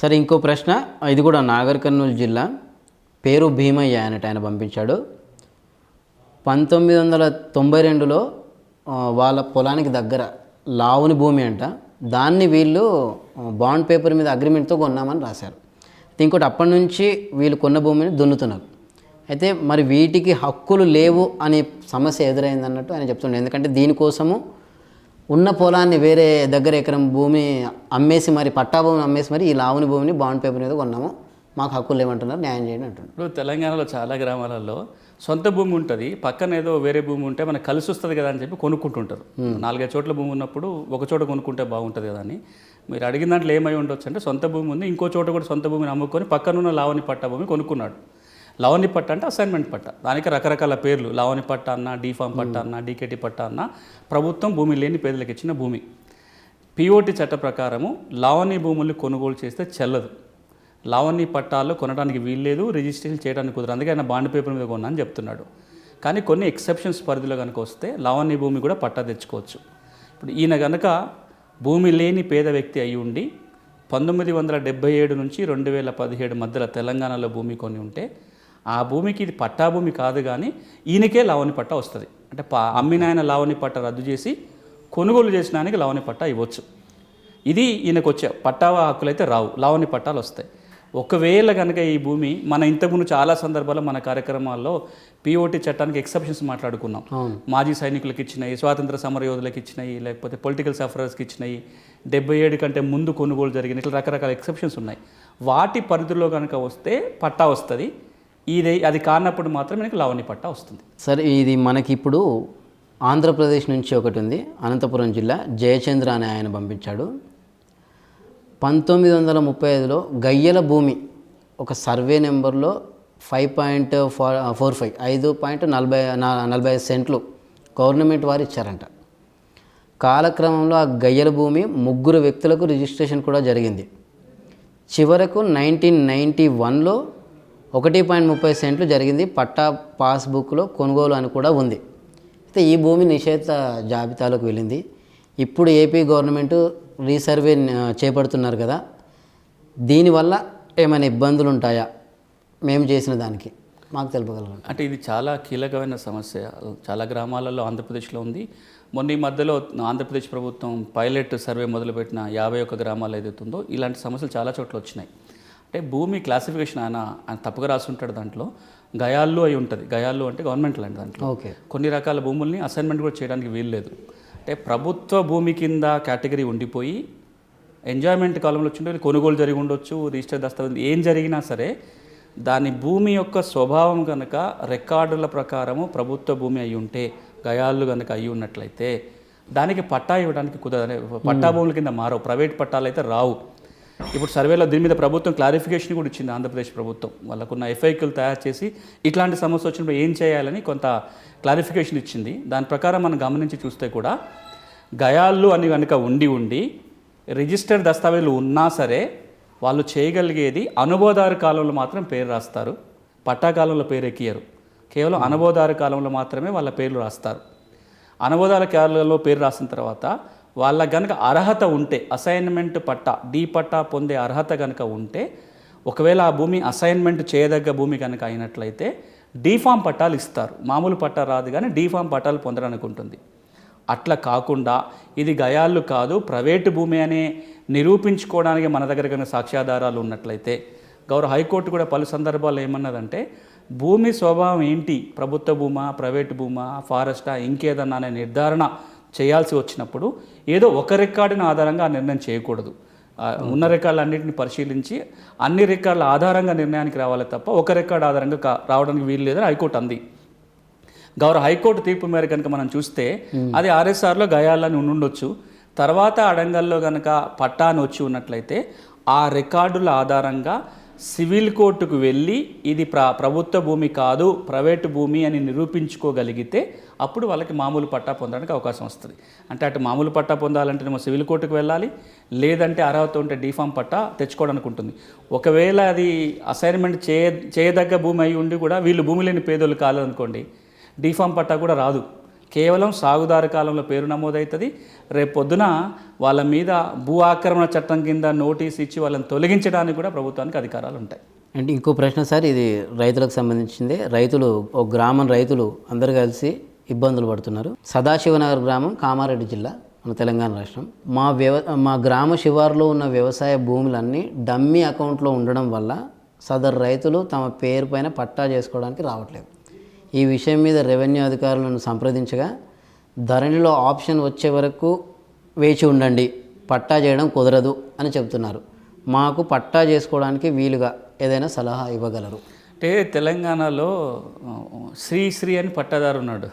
సరే ఇంకో ప్రశ్న. ఇది కూడా నాగర్ కర్నూలు జిల్లా. పేరు భీమయ్య అనేట ఆయన పంపించాడు. పంతొమ్మిది వందల తొంభై రెండులో వాళ్ళ పొలానికి దగ్గర లావుని భూమి అంట. దాన్ని వీళ్ళు బాండ్ పేపర్ మీద అగ్రిమెంట్తో కొన్నామని రాశారు. ఇంకోటి అప్పటి నుంచి వీళ్ళు కొన్న భూమిని దున్నుతున్నారు. అయితే మరి వీటికి హక్కులు లేవు అనే సమస్య ఎదురైందన్నట్టు ఆయన చెప్తుండే. ఎందుకంటే దీనికోసము ఉన్న పొలాన్ని వేరే దగ్గర ఎకరం భూమి అమ్మేసి మరి పట్టా భూమిని అమ్మేసి మరి ఈ లావుని భూమిని బాండ్ పేపర్ మీద కొన్నాము. మాకు హక్కులు లేవంటున్నారు న్యాయం చేయండి అంటున్నారు. ఇప్పుడు తెలంగాణలో చాలా గ్రామాలలో సొంత భూమి ఉంటుంది పక్కన ఏదో వేరే భూమి ఉంటే మనకు కలిసి వస్తుంది కదా అని చెప్పి కొనుక్కుంటుంటారు. నాలుగైదు చోట్ల భూమి ఉన్నప్పుడు ఒక చోట కొనుక్కుంటే బాగుంటుంది కదా అని. మీరు అడిగిన దాంట్లో ఏమై ఉండొచ్చు అంటే సొంత భూమి ఉంది ఇంకో చోట కూడా సొంత భూమిని అమ్ముకొని పక్కనున్న లావణి పట్ట భూమి కొనుక్కున్నాడు. లావణి పట్ట అంటే అసైన్మెంట్ పట్ట. దానికి రకరకాల పేర్లు. లావణి పట్ట అన్న డీఫామ్ పట్ట అన్న డీకేటీ పట్ట అన్న. ప్రభుత్వం భూమి లేని పేదలకు ఇచ్చిన భూమి పిఓటి చట్ట ప్రకారము లావణి భూముల్ని కొనుగోలు చేస్తే చెల్లదు. లావణి పట్టాలు కొనడానికి వీల్లేదు రిజిస్ట్రేషన్ చేయడానికి కుదరదు. అందుకే ఆయన బాండ్ పేపర్ మీద కొన్నా అని చెప్తున్నాడు. కానీ కొన్ని ఎక్సెప్షన్స్ పరిధిలో కనుక వస్తే లావణి భూమి కూడా పట్టా తెచ్చుకోవచ్చు. ఇప్పుడు ఈయన కనుక భూమి లేని పేద వ్యక్తి అయి ఉండి పంతొమ్మిది వందల డెబ్బై ఏడు నుంచి రెండు వేల పదిహేడు మధ్యలో తెలంగాణలో భూమి కొని ఉంటే ఆ భూమికి ఇది పట్టా భూమి కాదు కానీ ఈయనకే లావణి పట్టా వస్తుంది. అంటే పా అమ్మిన ఆయన లావణి పట్ట రద్దు చేసి కొనుగోలు చేసిన ఆయనకి లావణి పట్టా ఇవ్వచ్చు. ఇది ఈయనకు వచ్చే పట్టావా హక్కులు అయితే రావు. లావణి పట్టాలు వస్తాయి. ఒకవేళ కనుక ఈ భూమి మన ఇంతకుముందు చాలా సందర్భాల్లో మన కార్యక్రమాల్లో పిఓటి చట్టానికి ఎక్సెప్షన్స్ మాట్లాడుకున్నాం. మాజీ సైనికులకు ఇచ్చినాయి స్వాతంత్ర సమర యోధులకు ఇచ్చినాయి లేకపోతే పొలిటికల్ సఫరర్స్కి ఇచ్చినాయి డెబ్బై ఏడు కంటే ముందు కొనుగోలు జరిగిన ఇట్లా రకరకాల ఎక్సెప్షన్స్ ఉన్నాయి. వాటి పరిధిలో కనుక వస్తే పట్టా వస్తుంది. ఇది అది కానప్పుడు మాత్రం మనకి లావణ్య పట్టా వస్తుంది. సరే ఇది మనకి ఇప్పుడు ఆంధ్రప్రదేశ్ నుంచి ఒకటి ఉంది. అనంతపురం జిల్లా జయచంద్ర అనే ఆయన పంపించాడు. పంతొమ్మిది వందల ముప్పై ఐదులో గయ్యల భూమి ఒక సర్వే నెంబర్లో five point four four five ఐదు పాయింట్ నలభై నా- నలభై ఐదు సెంట్లు గవర్నమెంట్ వారు ఇచ్చారంట. కాలక్రమంలో ఆ గయ్యల భూమి ముగ్గురు వ్యక్తులకు రిజిస్ట్రేషన్ కూడా జరిగింది. చివరకు నైన్టీన్ నైంటీ వన్లో ఒకటి పాయింట్ ముప్పై సెంట్లు జరిగింది పట్టా పాస్బుక్లో కొనుగోలు అని కూడా ఉంది. అయితే ఈ భూమి నిషేధ జాబితాలోకి వెళ్ళింది. ఇప్పుడు ఏపీ గవర్నమెంట్ రీసర్వే చేపడుతున్నారు కదా దీనివల్ల ఏమైనా ఇబ్బందులు ఉంటాయా మేము చేసిన దానికి మాకు తెలుపగలరు? అంటే ఇది చాలా కీలకమైన సమస్య. చాలా గ్రామాలలో ఆంధ్రప్రదేశ్లో ఉంది. మొన్న ఈ మధ్యలో ఆంధ్రప్రదేశ్ ప్రభుత్వం పైలట్ సర్వే మొదలుపెట్టిన యాభై ఒక్క గ్రామాలు ఏదైతుందో ఇలాంటి సమస్యలు చాలా చోట్ల వచ్చినాయి. అంటే భూమి క్లాసిఫికేషన్ ఆయన ఆయన తప్పుగా రాసి ఉంటాడు దాంట్లో. గయాల్లో అయి ఉంటుంది. గయాల్లో అంటే గవర్నమెంట్ ల్యాండ్ దాంట్లో. ఓకే. కొన్ని రకాల భూముల్ని అసైన్మెంట్ కూడా చేయడానికి వీల్లేదు అంటే ప్రభుత్వ భూమి కింద కేటగిరీ ఉండిపోయి ఎంజాయ్మెంట్ కాలంలో వచ్చిండే కొనుగోలు జరిగి ఉండొచ్చు రిజిస్టర్ దస్తావేజ్ ఏం జరిగినా సరే దాని భూమి యొక్క స్వభావం కనుక రికార్డుల ప్రకారము ప్రభుత్వ భూమి అయి ఉంటే గయాళ్ళు కనుక అయి ఉన్నట్లయితే దానికి పట్టా ఇవ్వడానికి కుదరదు. పట్టా భూముల కింద మారవు. ప్రైవేట్ పట్టాలు అయితే రావు. ఇప్పుడు సర్వేలో దీని మీద ప్రభుత్వం క్లారిఫికేషన్ కూడా ఇచ్చింది ఆంధ్రప్రదేశ్ ప్రభుత్వం. వాళ్ళకున్న ఎఫ్ఐక్యూలు తయారు చేసి ఇట్లాంటి సమస్య వచ్చినప్పుడు ఏం చేయాలని కొంత క్లారిఫికేషన్ ఇచ్చింది. దాని ప్రకారం మనం గమనించి చూస్తే కూడా గయాళ్ళు అని కనుక ఉండి ఉండి రిజిస్టర్డ్ దస్తావేజులు ఉన్నా సరే వాళ్ళు చేయగలిగేది అనుబోధారు కాలంలో మాత్రం పేరు రాస్తారు. పట్టా కాలంలో పేరు ఎక్కియరు కేవలం అనుబోధారు కాలంలో మాత్రమే వాళ్ళ పేర్లు రాస్తారు. అనుబోధాల కాలంలో పేరు రాసిన తర్వాత వాళ్ళ కనుక అర్హత ఉంటే అసైన్మెంట్ పట్టా డి పట్టా పొందే అర్హత కనుక ఉంటే ఒకవేళ ఆ భూమి అసైన్మెంట్ చేయదగ్గ భూమి కనుక అయినట్లయితే డీఫామ్ పట్టాలు ఇస్తారు. మామూలు పట్టా రాదు కానీ డీఫామ్ పట్టాలు పొందడానికి ఉంటుంది. అట్లా కాకుండా ఇది గయాళ్ళు కాదు ప్రైవేటు భూమి అనే నిరూపించుకోవడానికి మన దగ్గర కనుక సాక్ష్యాధారాలు ఉన్నట్లయితే గౌరవ హైకోర్టు కూడా పలు సందర్భాల్లో ఏమన్నదంటే భూమి స్వభావం ఏంటి? ప్రభుత్వ భూమా ప్రైవేటు భూమా ఫారెస్టా ఇంకేదన్నా అనే నిర్ధారణ చేయాల్సి వచ్చినప్పుడు ఏదో ఒక రికార్డుని ఆధారంగా ఆ నిర్ణయం చేయకూడదు. ఉన్న రికార్డులన్నింటిని పరిశీలించి అన్ని రికార్డుల ఆధారంగా నిర్ణయానికి రావాలి తప్ప ఒక రికార్డు ఆధారంగా కా- రావడానికి వీలు లేదని హైకోర్టు అంది. గౌరవ హైకోర్టు తీర్పు మేర కనుక మనం చూస్తే అది ఆర్ఎస్ఆర్లో గయాలని ఉండుండొచ్చు. తర్వాత అడంగల్లో కనుక పట్టాను వచ్చి ఉన్నట్లయితే ఆ రికార్డుల ఆధారంగా సివిల్ కోర్టుకు వెళ్ళి ఇది ప్ర ప్రభుత్వ భూమి కాదు ప్రైవేటు భూమి అని నిరూపించుకోగలిగితే అప్పుడు వాళ్ళకి మామూలు పట్టా పొందడానికి అవకాశం వస్తుంది. అంటే అటు మామూలు పట్టా పొందాలంటే మేము సివిల్ కోర్టుకు వెళ్ళాలి లేదంటే అర్హత ఉంటే డిఫామ్ పట్టా తెచ్చుకోవడానికి ఉంటుంది ఒకవేళ అది అసైన్మెంట్ చేయ చేయదగ్గ భూమి అయి ఉండి కూడా వీళ్ళు భూమి లేని పేదోళ్ళు కాలేదనుకోండి డిఫామ్ పట్టా కూడా రాదు. కేవలం సాగుదారు కాలంలో పేరు నమోదవుతుంది రేపు పొద్దున వాళ్ళ మీద భూ ఆక్రమణ చట్టం కింద నోటీస్ ఇచ్చి వాళ్ళని తొలగించడానికి కూడా ప్రభుత్వానికి అధికారాలు ఉంటాయి అంటే ఇంకో ప్రశ్న సార్ ఇది రైతులకు సంబంధించింది. రైతులు ఒక గ్రామం రైతులు అందరు కలిసి ఇబ్బందులు పడుతున్నారు. సదాశివనగర్ గ్రామం కామారెడ్డి జిల్లా మన తెలంగాణ రాష్ట్రం. మా వ్యవ మా గ్రామ శివారులో ఉన్న వ్యవసాయ భూములన్నీ డమ్మీ అకౌంట్లో ఉండడం వల్ల సదరు రైతులు తమ పేరు పైన పట్టా చేసుకోవడానికి రావట్లేదు. ఈ విషయం మీద రెవెన్యూ అధికారులను సంప్రదించగా ధరణిలో ఆప్షన్ వచ్చే వరకు వేచి ఉండండి పట్టా చేయడం కుదరదు అని చెబుతున్నారు. మాకు పట్టా చేసుకోవడానికి వీలుగా ఏదైనా సలహా ఇవ్వగలరు. అంటే తెలంగాణలో శ్రీశ్రీ అని పట్టదారు ఉన్నాడు.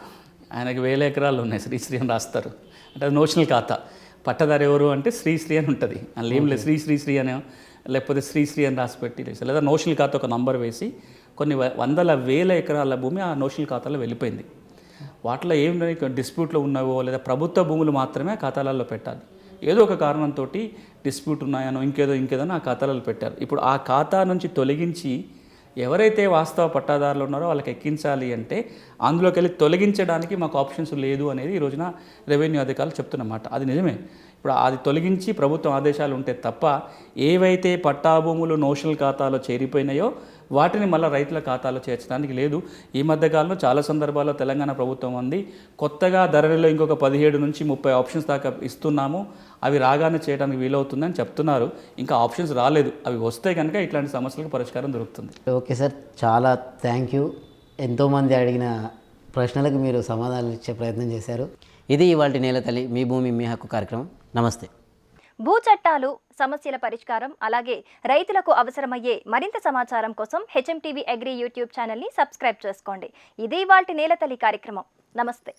ఆయనకి వేల ఎకరాలు ఉన్నాయి శ్రీశ్రీ అని రాస్తారు. అంటే అది నోషనల్ ఖాతా. పట్టదారు ఎవరు అంటే శ్రీశ్రీ అని ఉంటుంది. అందులో ఏం లేదు శ్రీ శ్రీ శ్రీ అని లేకపోతే శ్రీశ్రీ అని రాసి పెట్టి లేదా నోషనల్ ఖాతా ఒక నంబర్ వేసి కొన్ని వందల వేల ఎకరాల భూమి ఆ నోషనల్ ఖాతాలో వెళ్ళిపోయింది. వాటిలో ఏం డిస్ప్యూట్లో ఉన్నావో లేదా ప్రభుత్వ భూములు మాత్రమే ఖాతాలలో పెట్టాలి. ఏదో ఒక కారణంతో డిస్ప్యూట్ ఉన్నాయనో ఇంకేదో ఇంకేదో ఆ ఖాతాలలో పెట్టారు. ఇప్పుడు ఆ ఖాతా నుంచి తొలగించి ఎవరైతే వాస్తవ పట్టాదారులు ఉన్నారో వాళ్ళకి ఎక్కించాలి అంటే అందులోకి వెళ్ళి తొలగించడానికి మాకు ఆప్షన్స్ లేదు అనేది ఈ రోజున రెవెన్యూ అధికారులు చెప్తున్నమాట. అది నిజమే. ఇప్పుడు అది తొలగించి ప్రభుత్వం ఆదేశాలు ఉంటే తప్ప ఏవైతే పట్టాభూములు నోషనల్ ఖాతాలో చేరిపోయినాయో వాటిని మళ్ళీ రైతుల ఖాతాలో చేర్చడానికి లేదు. ఈ మధ్య కాలంలో చాలా సందర్భాల్లో తెలంగాణ ప్రభుత్వం ఉంది. కొత్తగా ధరలలో ఇంకొక పదిహేడు నుంచి ముప్పై ఆప్షన్స్ దాకా ఇస్తున్నాము. అవి రాగానే చేయడానికి వీలవుతుందని చెప్తున్నారు. ఇంకా ఆప్షన్స్ రాలేదు. అవి వస్తే కనుక ఇట్లాంటి సమస్యలకు పరిష్కారం దొరుకుతుంది. Okay sir. చాలా థ్యాంక్ యూ. ఎంతోమంది అడిగిన ప్రశ్నలకు మీరు సమాధానాలు ఇచ్చే ప్రయత్నం చేశారు. ఇది ఇవాళ నేల తల్లి మీ భూమి మీ హక్కు కార్యక్రమం. నమస్తే. భూ చట్టాలు సమస్యల పరిష్కారం అలాగే రైతులకు అవసరమయ్యే మరింత సమాచారం కోసం హెచ్ఎంటీవీ అగ్రి యూట్యూబ్ ఛానల్ని సబ్స్క్రైబ్ చేసుకోండి. ఇది వాటి నేలతల్లి కార్యక్రమం. నమస్తే.